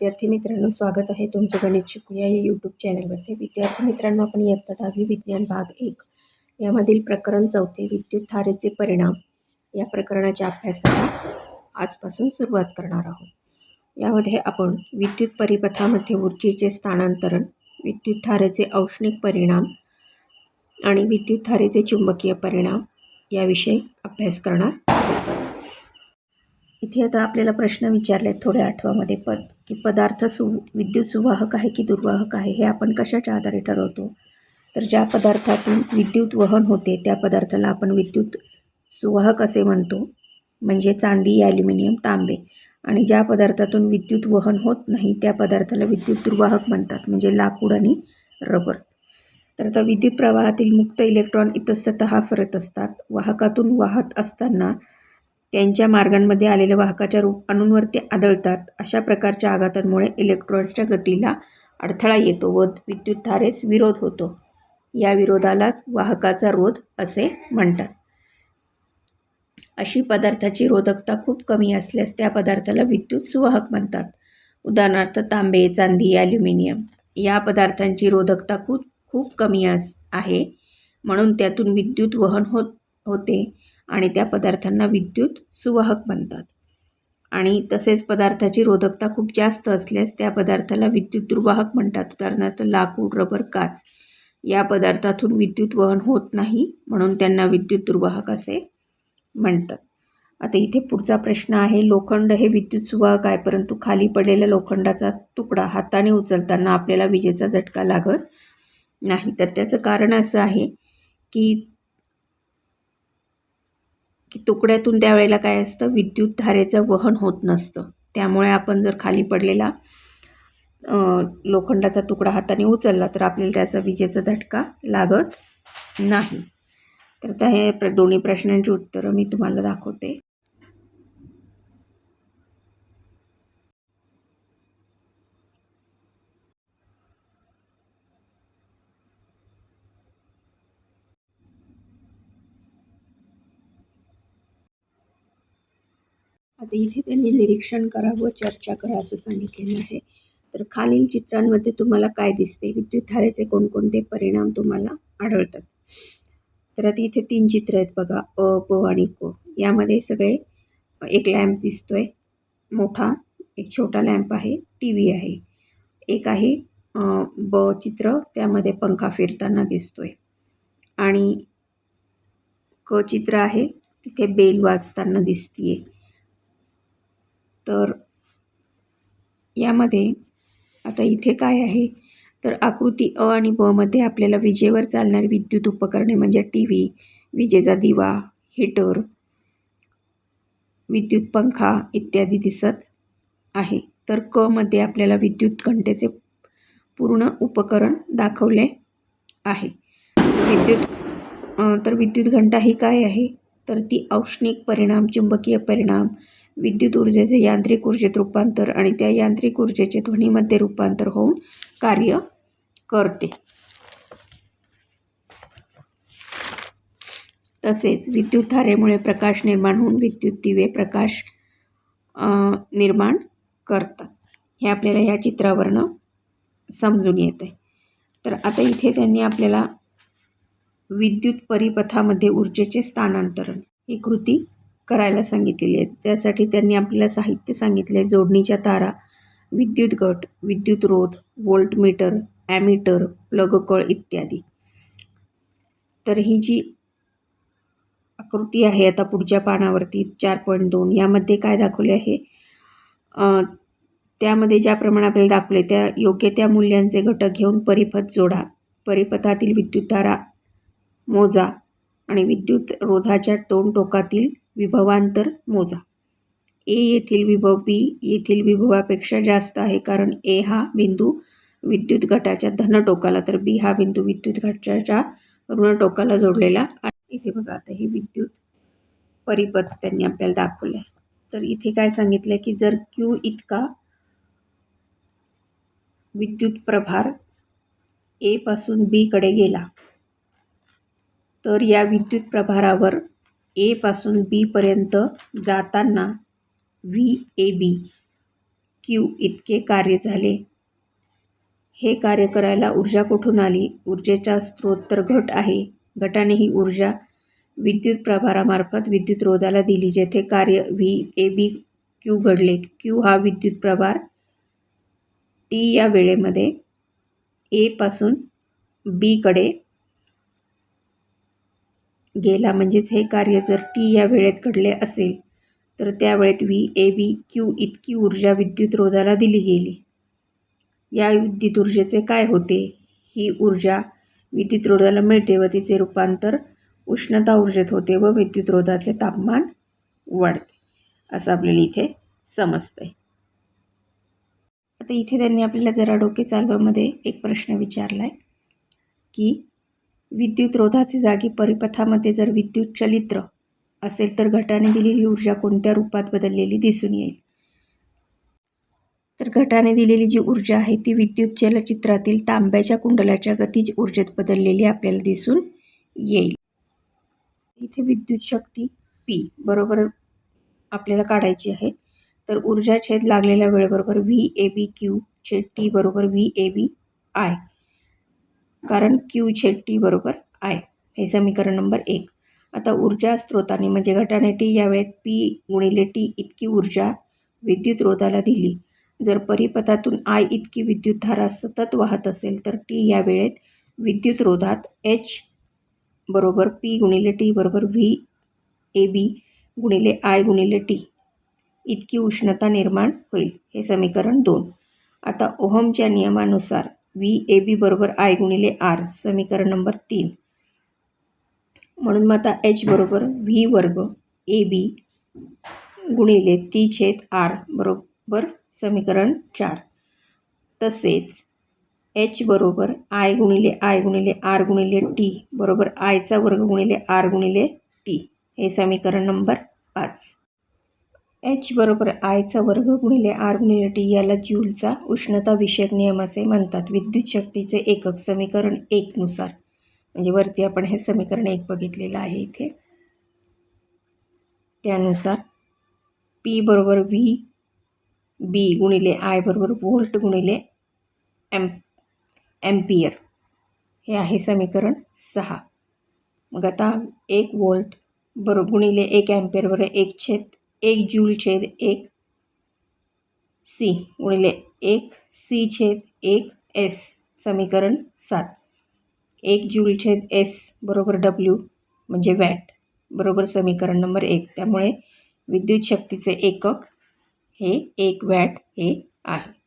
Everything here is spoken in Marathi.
विद्यार्थी मित्रांनो स्वागत आहे तुमचं गणित शिकूया या यूट्यूब चॅनलमध्ये विद्यार्थी मित्रांनो आपण इयत्ता दहावी विज्ञान भाग एक यामधील प्रकरण चौथे विद्युत थारेचे परिणाम या प्रकरणाच्या अभ्यासाला आजपासून सुरुवात करणार आहोत. यामध्ये आपण विद्युत परिपथामध्ये ऊर्जेचे स्थानांतरण विद्युत धारेचे औष्णिक परिणाम आणि विद्युत थारेचे चुंबकीय परिणाम याविषयी अभ्यास करणार आहोत. इथे आता आपल्याला प्रश्न विचारले आहेत थोड्या आठवामध्ये पद की पदार्थ सु विद्युत सुवाहक आहे की दुर्वाहक आहे हे आपण कशाच्या आधारे ठरवतो? तर ज्या पदार्थातून विद्युत वहन होते त्या पदार्थाला आपण विद्युत सुवाहक असे म्हणतो म्हणजे चांदी ॲल्युमिनियम तांबे. आणि ज्या पदार्थातून विद्युत वहन होत नाही त्या पदार्थाला विद्युत दुर्वाहक म्हणतात म्हणजे लाकूड आणि रबर. तर आता विद्युत प्रवाहातील मुक्त इलेक्ट्रॉन इतस्ततः फिरत असतात. वाहकातून वाहत असताना त्यांच्या मार्गांमध्ये आलेल्या वाहकाच्या रूप अणूंवर ते आदळतात. अशा प्रकारच्या आघातांमुळे इलेक्ट्रॉनच्या गतीला अडथळा येतो व विद्युतधारेस विरोध होतो. या विरोधालाच वाहकाचा रोध असे म्हणतात. अशी पदार्थाची रोधकता खूप कमी असल्यास त्या पदार्थाला विद्युत सुवाहक म्हणतात. उदाहरणार्थ तांबे चांदी ॲल्युमिनियम या पदार्थांची रोधकता खूप खूप कमी अस आहे. म्हणून त्यातून विद्युत वहन होत होते. आणि त्या पदार्थांना विद्युत सुवाहक म्हणतात आणि तसेच पदार्थाची रोधकता खूप जास्त असल्यास त्या पदार्थाला विद्युत दुर्वाहक म्हणतात. उदाहरणार्थ लाकूड रबर काच या पदार्थातून विद्युत वहन होत नाही म्हणून त्यांना विद्युत दुर्वाहक असे म्हणतात. आता इथे पुढचा प्रश्न आहे लोखंड हे विद्युत सुवाहक आहे परंतु खाली पडलेल्या लोखंडाचा तुकडा हाताने उचलताना आपल्याला विजेचा झटका लागत नाही. तर त्याचं कारण असं आहे की की तुकड्यातून त्यावेळेला काय असतं? विद्युत धारेचं वहन होत नसतं. त्यामुळे आपण जर खाली पडलेला लोखंडाचा तुकडा हाताने उचलला तर आपल्याला त्याचा विजेचा झटका लागत नाही. तर त्या हे प्र दोन्ही प्रश्नांची उत्तरं मी तुम्हाला दाखवते. आता इथे त्यांनी निरीक्षण करा व चर्चा करा असं सांगितलेलं आहे. तर खालील चित्रांमध्ये तुम्हाला काय दिसते विद्युतधारेचे कोणकोणते परिणाम तुम्हाला आढळतात? तर आता इथे तीन चित्र आहेत बघा अ प आणि क. यामध्ये सगळे एक लॅम्प दिसतोय. मोठा एक छोटा लॅम्प आहे टी व्ही आहे. एक आहे ब चित्र त्यामध्ये पंखा फिरताना दिसतोय. आणि क चित्र आहे तिथे बेल वाजताना दिसतीये. तर यामध्ये आता इथे काय आहे? तर आकृती अ आणि बमध्ये आपल्याला विजेवर चालणारी विद्युत उपकरणे म्हणजे टी व्ही विजेचा दिवा हीटर विद्युत पंखा इत्यादी दिसत आहे. तर क मध्ये आपल्याला विद्युत घंटेचे पूर्ण उपकरण दाखवले आहे. विद्युत तर विद्युत घंटा ही काय आहे? तर ती औष्णिक परिणाम चुंबकीय परिणाम विद्युत ऊर्जेचे यांत्रिक ऊर्जेत रूपांतर आणि त्या यांत्रिक ऊर्जेचे ध्वनीमध्ये रूपांतर होऊन कार्य करते. तसेच विद्युत धारेमुळे प्रकाश निर्माण होऊन विद्युत दिवे प्रकाश निर्माण करतात. हे आपल्याला या चित्रावरनं समजून येते तर आता इथे त्यांनी आपल्याला विद्युत परिपथामध्ये ऊर्जेचे स्थानांतरण ही कृती करायला सांगितलेली आहेत. त्यासाठी त्यांनी आपल्याला साहित्य सांगितले जोडणीच्या तारा विद्युत गट विद्युत रोध व्होल्टमीटर ॲमीटर प्लगकळ इत्यादी. तर ही जी आकृती आहे आता पुढच्या पानावरती चार पॉईंट दोन यामध्ये काय दाखवले आहे? त्यामध्ये ज्याप्रमाणे आपल्याला दाखवले त्या योग्य त्या मूल्यांचे घटक घेऊन परिपथ जोडा. परिपथातील विद्युतधारा मोजा आणि विद्युत रोधाच्या दोन टोकातील विभवांतर मोजा. ए येथील विभव बी येथील विभवापेक्षा जास्त आहे कारण ए हा बिंदू विद्युत घटाच्या धन टोकाला तर बी हा बिंदू विद्युत घटाच्या ऋण टोकाला जोडलेला आहे. इथे बघा आता हे विद्युत परिपथ त्यांनी आपल्याला दाखवलं तर इथे काय सांगितलं की जर क्यू इतका विद्युत प्रभार एपासून बीकडे गेला तर या विद्युत प्रभारावर एपासून बीपर्यंत जाताना व्ही ए बी क्यू इतके कार्य झाले. हे कार्य करायला ऊर्जा कुठून आली? ऊर्जेचा स्रोत तर घट आहे. घटाने ही ऊर्जा विद्युत प्रभारामार्फत विद्युत रोधाला दिली जेथे कार्य व्ही ए बी क्यू घडले. क्यू हा विद्युत प्रभार टी या वेळेमध्ये एपासून बीकडे गेला म्हणजेच हे कार्य जर टी या वेळेत घडले असेल तर त्या वेळेत व्ही ए बी क्यू इतकी ऊर्जा विद्युत रोधाला दिली गेली. या विद्युत ऊर्जेचे काय होते? ही ऊर्जा विद्युत रोधाला मिळते व तिचे रूपांतर उष्णता ऊर्जेत होते व विद्युत रोधाचे तापमान वाढते असं आपल्याला इथे समजतंय. आता इथे त्यांनी आपल्याला जरा डोके चालवामध्ये एक प्रश्न विचारला आहे की विद्युत रोधाची जागी परिपथामध्ये जर विद्युत चलित्र असेल तर घटाने दिलेली ऊर्जा कोणत्या रूपात बदललेली दिसून येईल? तर घटाने दिलेली जी ऊर्जा आहे ती विद्युत चलचित्रातील तांब्याच्या कुंडलाच्या गतीज ऊर्जेत बदललेली आपल्याला दिसून येईल. इथे विद्युत शक्ती पी बरोबर आपल्याला काढायची आहे. तर ऊर्जा छेद लागलेल्या वेळेबरोबर व्ही ए बी क्यू छेद टी बरोबर व्ही ए बी आय कारण क्यू छेड टी बरोबर आय हे समीकरण नंबर एक. आता ऊर्जा स्रोताने म्हणजे घटाने टी या वेळेत पी गुणिले टी इतकी ऊर्जा विद्युत रोधाला दिली. जर परिपथातून आय इतकी विद्युतधारा सतत वाहत असेल तर टी या वेळेत विद्युत रोधात एच बरोबर पी गुणिले टी बरोबर व्ही ए बी गुणिले आय गुणिले टी इतकी उष्णता निर्माण होईल. हे समीकरण दोन. आता ओहमच्या नियमानुसार व्ही ए बी बरोबर आय गुणिले आर समीकरण नंबर तीन. म्हणून मग आता एच बरोबर व्ही वर्ग ए बी गुणिले टी छेद आर बरोबर समीकरण चार. तसेच एच बरोबर आय गुणिले आय गुणिले आर गुणिले टी बरोबर आयचा वर्ग गुणिले आर गुणिले टी हे समीकरण नंबर पाच. एच बरोबर आयचा वर्ग गुणिले आर गुणिले टी याला ज्यूलचा उष्णता विषयक नियम असे म्हणतात. विद्युत शक्तीचे एकक समीकरण एकनुसार म्हणजे वरती आपण हे समीकरण एक बघितलेलं आहे इथे. त्यानुसार पी बरोबर व्ही बी गुणिले आय बरोबर व्होल्ट गुणिले एम एम्पियर. हे आहे समीकरण सहा. मग आता एक वोल्ट बरोबर गुणिले एक ॲम्पियर बरोबर एक छेद एक जूल छेद एक सी गुणिले एक सी छेद एक एस समीकरण सात. एक जूल छेद एस बरोबर डब्ल्यू म्हणजे वॅट बरोबर समीकरण नंबर एक. त्यामुळे विद्युत शक्तीचे एकक हे एक वॅट हे आहे.